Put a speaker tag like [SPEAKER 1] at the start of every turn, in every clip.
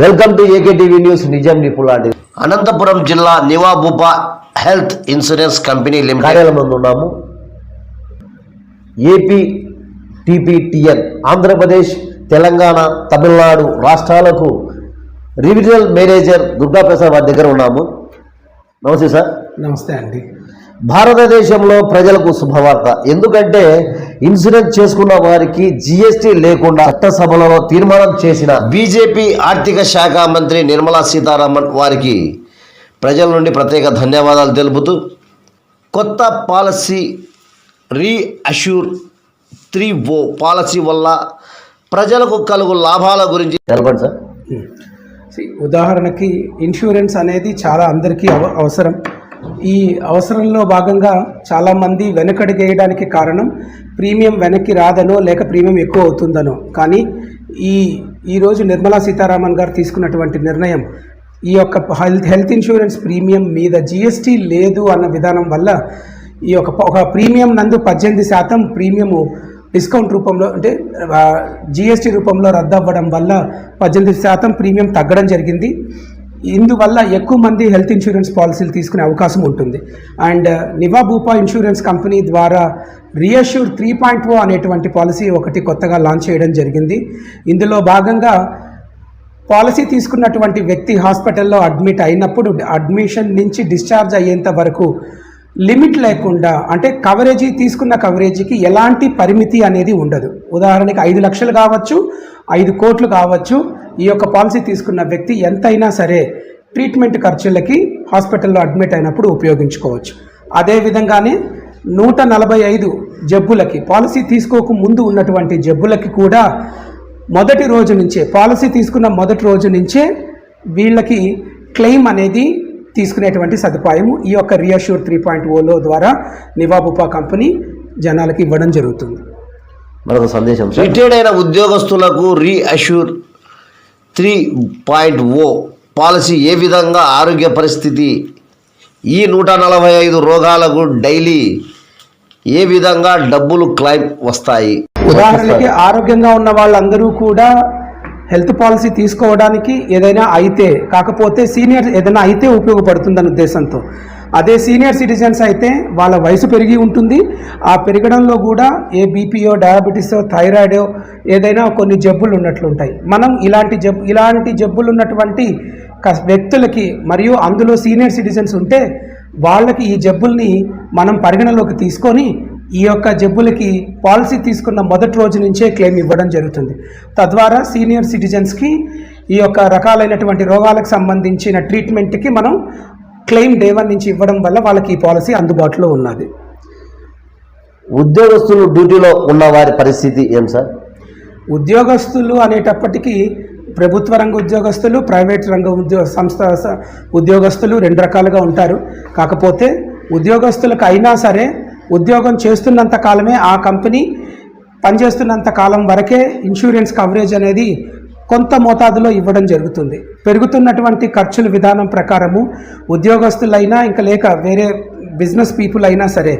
[SPEAKER 1] Welcome to AKTV news నిజం నిపులాంటి
[SPEAKER 2] అనంతపురం జిల్లా Niva Bupa health insurance company limited.
[SPEAKER 1] ఉన్నాము. ఏపీ టీపీటీఎన్ ఆంధ్రప్రదేశ్ తెలంగాణ తమిళనాడు రాష్ట్రాలకు రీజనల్ మేనేజర్ దుర్గా ప్రసాద్ వారి దగ్గర ఉన్నాము. నమస్తే సార్.
[SPEAKER 3] నమస్తే అండి.
[SPEAKER 1] భారతదేశంలో ప్రజలకు శుభవార్త. ఎందుకంటే ఇన్సూరెన్స్ చేసుకున్న వారికి జీఎస్టీ లేకుండా చట్టసభలలో తీర్మానం చేసిన
[SPEAKER 2] బీజేపీ ఆర్థిక శాఖ మంత్రి నిర్మలా సీతారామన్ వారికి ప్రజల నుండి ప్రత్యేక ధన్యవాదాలు తెలుపుతూ కొత్త policy reassure three O policy వల్ల ప్రజలకు కలుగు లాభాల గురించి
[SPEAKER 1] తెలపండి సార్.
[SPEAKER 3] ఉదాహరణకి ఇన్సూరెన్స్ అనేది చాలా అందరికీ అవ అవసరం. ఈ అవసరంలో భాగంగా చాలామంది వెనకడిగేయడానికి కారణం ప్రీమియం వెనక్కి రాదనో లేక ప్రీమియం ఎక్కువ అవుతుందనో. కానీ ఈ ఈరోజు నిర్మలా సీతారామన్ గారు తీసుకున్నటువంటి నిర్ణయం ఈ యొక్క హెల్త్ హెల్త్ ఇన్సూరెన్స్ ప్రీమియం మీద జిఎస్టీ లేదు అన్న విధానం వల్ల ఈ యొక్క ఒక ప్రీమియం నందు పద్దెనిమిది శాతం ప్రీమియము డిస్కౌంట్ రూపంలో అంటే జిఎస్టీ రూపంలో రద్దు అవ్వడం వల్ల పద్దెనిమిది శాతం ప్రీమియం తగ్గడం జరిగింది. ఇందువల్ల ఎక్కువ మంది హెల్త్ ఇన్సూరెన్స్ పాలసీలు తీసుకునే అవకాశం ఉంటుంది. And uh, Niva Bupa insurance company ద్వారా రియష్యూర్ త్రీ పాయింట్ ఓ అనేటువంటి పాలసీ ఒకటి కొత్తగా లాంచ్ చేయడం జరిగింది. ఇందులో భాగంగా పాలసీ తీసుకున్నటువంటి వ్యక్తి హాస్పిటల్లో అడ్మిట్ అయినప్పుడు అడ్మిషన్ నుంచి డిశ్చార్జ్ అయ్యేంత వరకు లిమిట్ లేకుండా అంటే కవరేజీ తీసుకున్న కవరేజీకి ఎలాంటి పరిమితి అనేది ఉండదు. ఉదాహరణకి ఐదు లక్షలు కావచ్చు ఐదు కోట్లు కావచ్చు ఈ యొక్క పాలసీ తీసుకున్న వ్యక్తి ఎంతైనా సరే ట్రీట్మెంట్ ఖర్చులకి హాస్పిటల్లో అడ్మిట్ అయినప్పుడు ఉపయోగించుకోవచ్చు. అదే విధంగానే నూట నలభై ఐదు జబ్బులకి పాలసీ తీసుకోక ముందు ఉన్నటువంటి జబ్బులకి కూడా మొదటి రోజు నుంచే పాలసీ తీసుకున్న మొదటి రోజు నుంచే వీళ్ళకి క్లెయిమ్ అనేది తీసుకునేటువంటి సదుపాయం ఈ యొక్క రియాష్యూర్ త్రీ పాయింట్ ఓలో ద్వారా నివాబుపా కంపెనీ జనాలకి ఇవ్వడం జరుగుతుంది.
[SPEAKER 1] మరొక సందేశం సార్.
[SPEAKER 2] రిటైర్డ్ అయిన ఉద్యోగస్తులకు reassure three point O policy ఏ విధంగా ఆరోగ్య పరిస్థితి? ఈ నూట నలభై ఐదు రోగాలకు డైలీ ఏ విధంగా డబ్బులు క్లైమ్ వస్తాయి?
[SPEAKER 3] ఉదాహరణకి ఆరోగ్యంగా ఉన్న వాళ్ళందరూ కూడా హెల్త్ పాలసీ తీసుకోవడానికి ఏదైనా అయితే కాకపోతే సీనియర్ ఏదైనా అయితే ఉపయోగపడుతుందన్న ఉద్దేశంతో. అదే సీనియర్ సిటిజన్స్ అయితే వాళ్ళ వయసు పెరిగి ఉంటుంది. ఆ పెరగడంలో కూడా ఏ బీపీయో డయాబెటీస్ థైరాయిడో ఏదైనా కొన్ని జబ్బులు ఉన్నట్లు ఉంటాయి మనం ఇలాంటి జబ్బు ఇలాంటి జబ్బులు ఉన్నటువంటి వ్యక్తులకి మరియు అందులో సీనియర్ సిటిజన్స్ ఉంటే వాళ్ళకి ఈ జబ్బుల్ని మనం పరిగణలోకి తీసుకొని ఈ యొక్క జబ్బులకి పాలసీ తీసుకున్న మొదటి రోజు నుంచే క్లెయిమ్ ఇవ్వడం జరుగుతుంది. తద్వారా సీనియర్ సిటిజన్స్కి ఈ యొక్క రకాలైనటువంటి రోగాలకు సంబంధించిన ట్రీట్మెంట్కి మనం క్లెయిమ్ డే వన్ నుంచి ఇవ్వడం వల్ల వాళ్ళకి ఈ పాలసీ అందుబాటులో ఉన్నది.
[SPEAKER 1] ఉద్యోగస్తులు డ్యూటీలో ఉన్న వారి పరిస్థితి ఏం సార్?
[SPEAKER 3] ఉద్యోగస్తులు అనేటప్పటికీ ప్రభుత్వ రంగ ఉద్యోగస్తులు ప్రైవేట్ రంగ ఉద్యోగ సంస్థ ఉద్యోగస్తులు రెండు రకాలుగా ఉంటారు. కాకపోతే ఉద్యోగస్తులకు అయినా సరే ఉద్యోగం చేస్తున్నంత కాలమే ఆ కంపెనీ పనిచేస్తున్నంత కాలం వరకే ఇన్సూరెన్స్ కవరేజ్ అనేది కొంత మోతాదులో ఇవ్వడం జరుగుతుంది. పెరుగుతున్నటువంటి ఖర్చుల విధానం ప్రకారము ఉద్యోగస్తులైనా ఇంకా లేక వేరే బిజినెస్ పీపుల్ అయినా సరే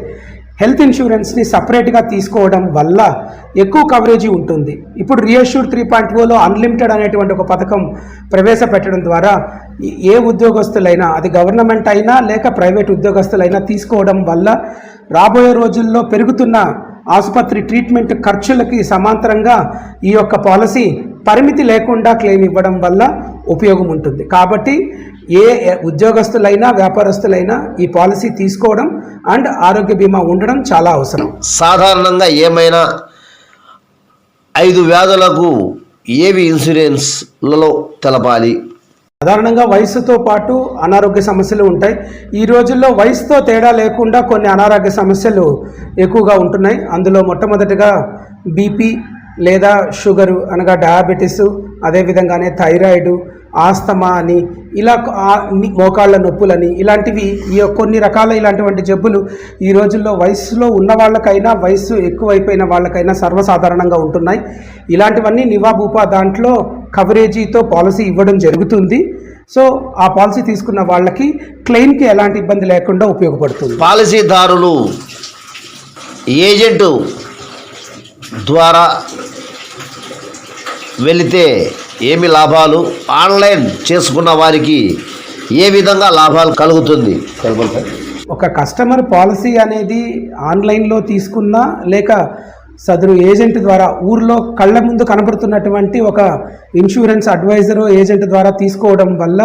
[SPEAKER 3] హెల్త్ ఇన్సూరెన్స్ని సపరేట్గా తీసుకోవడం వల్ల ఎక్కువ కవరేజీ ఉంటుంది. ఇప్పుడు రియష్యూర్ త్రీ పాయింట్ ఓలో అన్లిమిటెడ్ అనేటువంటి ఒక పథకం ప్రవేశపెట్టడం ద్వారా ఏ ఉద్యోగస్తులైనా అది గవర్నమెంట్ అయినా లేక ప్రైవేట్ ఉద్యోగస్తులైనా తీసుకోవడం వల్ల రాబోయే రోజుల్లో పెరుగుతున్న ఆసుపత్రి ట్రీట్మెంట్ ఖర్చులకి సమాంతరంగా ఈ యొక్క పాలసీ పరిమితి లేకుండా క్లెయిమ్ ఇవ్వడం వల్ల ఉపయోగం ఉంటుంది. కాబట్టి ఏ ఉద్యోగస్తులైనా వ్యాపారస్తులైనా ఈ పాలసీ తీసుకోవడం అండ్ ఆరోగ్య బీమా ఉండడం చాలా అవసరం.
[SPEAKER 2] సాధారణంగా ఏమైనా ఐదు వ్యాధులకు ఏవి ఇన్సూరెన్స్లలో తెలపాలి?
[SPEAKER 3] సాధారణంగా వయసుతో పాటు అనారోగ్య సమస్యలు ఉంటాయి. ఈ రోజుల్లో వయసుతో తేడా లేకుండా కొన్ని అనారోగ్య సమస్యలు ఎక్కువగా ఉంటున్నాయి. అందులో మొట్టమొదటిగా బీపీ లేదా షుగరు అనగా డయాబెటీసు అదేవిధంగానే థైరాయిడ్ ఆస్తమా అని ఇలా మోకాళ్ళ నొప్పులని ఇలాంటివి ఈ కొన్ని రకాల ఇలాంటివంటి జబ్బులు ఈ రోజుల్లో వయసులో ఉన్న వాళ్ళకైనా వయసు ఎక్కువైపోయిన వాళ్ళకైనా సర్వసాధారణంగా ఉంటున్నాయి. ఇలాంటివన్నీ నివాబూపా దాంట్లో కవరేజీతో పాలసీ ఇవ్వడం జరుగుతుంది. సో ఆ పాలసీ తీసుకున్న వాళ్ళకి క్లెయిమ్కి ఎలాంటి ఇబ్బంది లేకుండా ఉపయోగపడుతుంది.
[SPEAKER 2] పాలసీదారులు ఏజెంటు ద్వారా వెళితే ఏమి లాభాలు? ఆన్లైన్ చేసుకున్న వారికి ఏ విధంగా లాభాలు కలుగుతుంది?
[SPEAKER 3] ఒక కస్టమర్ పాలసీ అనేది ఆన్లైన్లో తీసుకున్నా లేక సదరు ఏజెంట్ ద్వారా ఊర్లో కళ్ళ ముందు కనబడుతున్నటువంటి ఒక ఇన్సూరెన్స్ అడ్వైజర్ ఏజెంట్ ద్వారా తీసుకోవడం వల్ల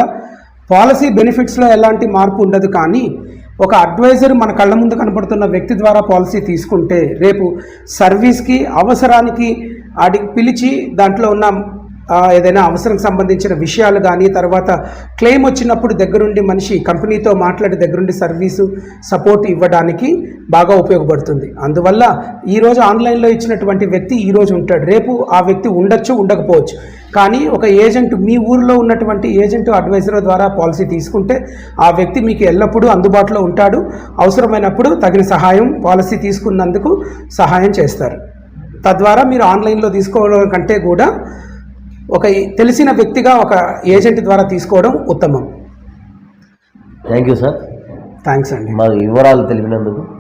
[SPEAKER 3] పాలసీ బెనిఫిట్స్లో ఎలాంటి మార్పు ఉండదు. కానీ ఒక అడ్వైజర్ మన కళ్ళ ముందు కనపడుతున్న వ్యక్తి ద్వారా పాలసీ తీసుకుంటే రేపు సర్వీస్కి అవసరానికి వాటికి పిలిచి దాంట్లో ఉన్న ఏదైనా అవసరం సంబంధించిన విషయాలు కానీ తర్వాత క్లెయిమ్ వచ్చినప్పుడు దగ్గరుండి మనిషి కంపెనీతో మాట్లాడి దగ్గరుండి సర్వీసు సపోర్ట్ ఇవ్వడానికి బాగా ఉపయోగపడుతుంది. అందువల్ల ఈరోజు ఆన్లైన్లో ఇచ్చినటువంటి వ్యక్తి ఈరోజు ఉంటాడు. రేపు ఆ వ్యక్తి ఉండొచ్చు ఉండకపోవచ్చు. కానీ ఒక ఏజెంట్ మీ ఊరిలో ఉన్నటువంటి ఏజెంట్ అడ్వైజర్ ద్వారా పాలసీ తీసుకుంటే ఆ వ్యక్తి మీకు ఎల్లప్పుడూ అందుబాటులో ఉంటాడు. అవసరమైనప్పుడు తగిన సహాయం పాలసీ తీసుకున్నందుకు సహాయం చేస్తారు. తద్వారా మీరు ఆన్లైన్లో తీసుకోవడం కంటే కూడా ఒక తెలిసిన వ్యక్తిగా ఒక ఏజెంట్ ద్వారా తీసుకోవడం ఉత్తమం.
[SPEAKER 1] థ్యాంక్ యూ సార్
[SPEAKER 3] థ్యాంక్స్ అండి.
[SPEAKER 1] మాకు వివరాలు తెలిపినందుకు.